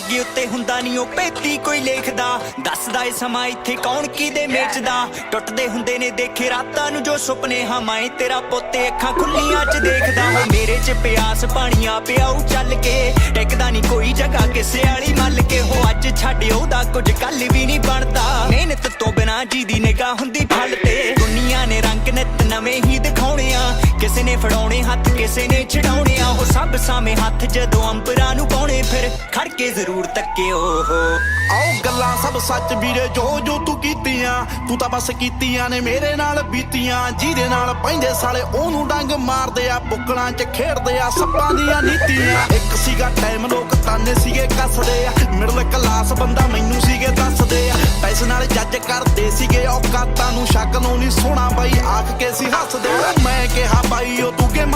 ਲਾਗੇ ਉੱਤੇ ਹੁੰਦਾ ਨਹੀਂ ਉਹ ਪੇਤੀ ਕੋਈ ਲੇਖਦਾ। ਦੱਸਦਾ ਏ ਸਮਾਂ ਇੱਥੇ ਕੌਣ ਕਿਦੇ ਮੇਚਦਾ। ਟੁੱਟਦੇ ਹੁੰਦੇ ਨੇ ਦੇਖੇ ਰਾਤਾਂ ਨੂੰ ਜੋ ਸੁਪਨੇ ਹਮਾਏ ਤੇਰਾ ਪੁੱਤੇ ਅੱਖਾਂ ਖੁੱਲੀਆਂ ਚ ਦੇਖਦਾ। ਉਹ ਮੇਰੇ ਚ ਪਿਆਸ ਪਾਣੀਆਂ ਪਿਆਉ ਚੱਲ ਕੇ। ਟਿਕਦਾ ਨਹੀਂ ਕੋਈ ਜਗ੍ਹਾ ਕਿਸੇ ਵਾਲੀ ਮੱਲ ਕੇ। ਹੋ ਅੱਜ ਛੱਡ ਉਹਦਾ ਕੁਝ ਕੱਲ ਵੀ ਨਹੀਂ ਬਣਦਾ। ਮਿਹਨਤ ਤੋਂ ਬਿਨਾ ਜੀ ਦੀ ਨਿਗਾਹ ਹੁੰਦੀ ਫਲ ਤੇ। ਦੁਨੀਆ ਨੇ ਰੰਗ ਨਿਤ ਨਵੇਂ ਹੀ ਦਿਖਾਉਣੇ ਕਿਸੇ ਨੇ ਫੜਾਉਣੇ ਹੱਥ, ਕਿਸੇ ਨੇ ਛਡਾਉਣੇ ਆ ਉਹ ਸਭ ਸਾਵੇਂ ਹੱਥ, ਜਦੋਂ ਅੰਬਰਾਂ ਨੂੰ ਪਾਉਣੇ ਫਿਰ ਖੜ ਕੇ ਜ਼ਰੂਰ ਤੱਕਿਓ ਆਓ ਗੱਲਾਂ ਸਭ ਸੱਚ ਵੀਰੇ, ਜੋ ਜੋ ਤੂੰ ਕੀਤੀਆਂ, ਤੂੰ ਤਾਂ ਬਸ ਕੀਤੀਆਂ ਨੇ ਮੇਰੇ ਨਾਲ ਬੀਤੀਆਂ, ਜਿਹਦੇ ਨਾਲ ਪੈਂਦੇ ਸਾਲੇ ਉਹਨੂੰ ਡੰਗ ਮਾਰਦੇ ਆ, ਬੁੱਕਲਾਂ 'ਚ ਖੇਡਦੇ ਆ, ਸੱਪਾਂ ਦੀਆਂ ਨੀਤੀਆਂ। ਇੱਕ ਸੀਗਾ ਟਾਈਮ ਲੋਕ ਤਾਨੇ ਸੀਗੇ, ਕੱਸਦੇ ਆ। ਮਿਡਲ ਕਲਾਸ ਬੰਦਾ ਮੈਨੂੰ ਸੀਗੇ, ਦੱਸਦੇ ਆ। ਪੈਸੇ ਨਾਲ ਜੱਜ ਕਰਦੇ ਸੀਗੇ, ਔਕਾਤਾਂ ਨੂੰ ਸ਼ੱਕ ਨੂੰ ਨਹੀਂ ਸੋਣਾ, ਬਾਈ ਆਖ ਕੇ ਸੀ ਹੱਸਦੇ ਮੈਂ ਕਿਹਾ ਬਾਈ ਉਹ ਤੂੰ ਗੇਮਾਂ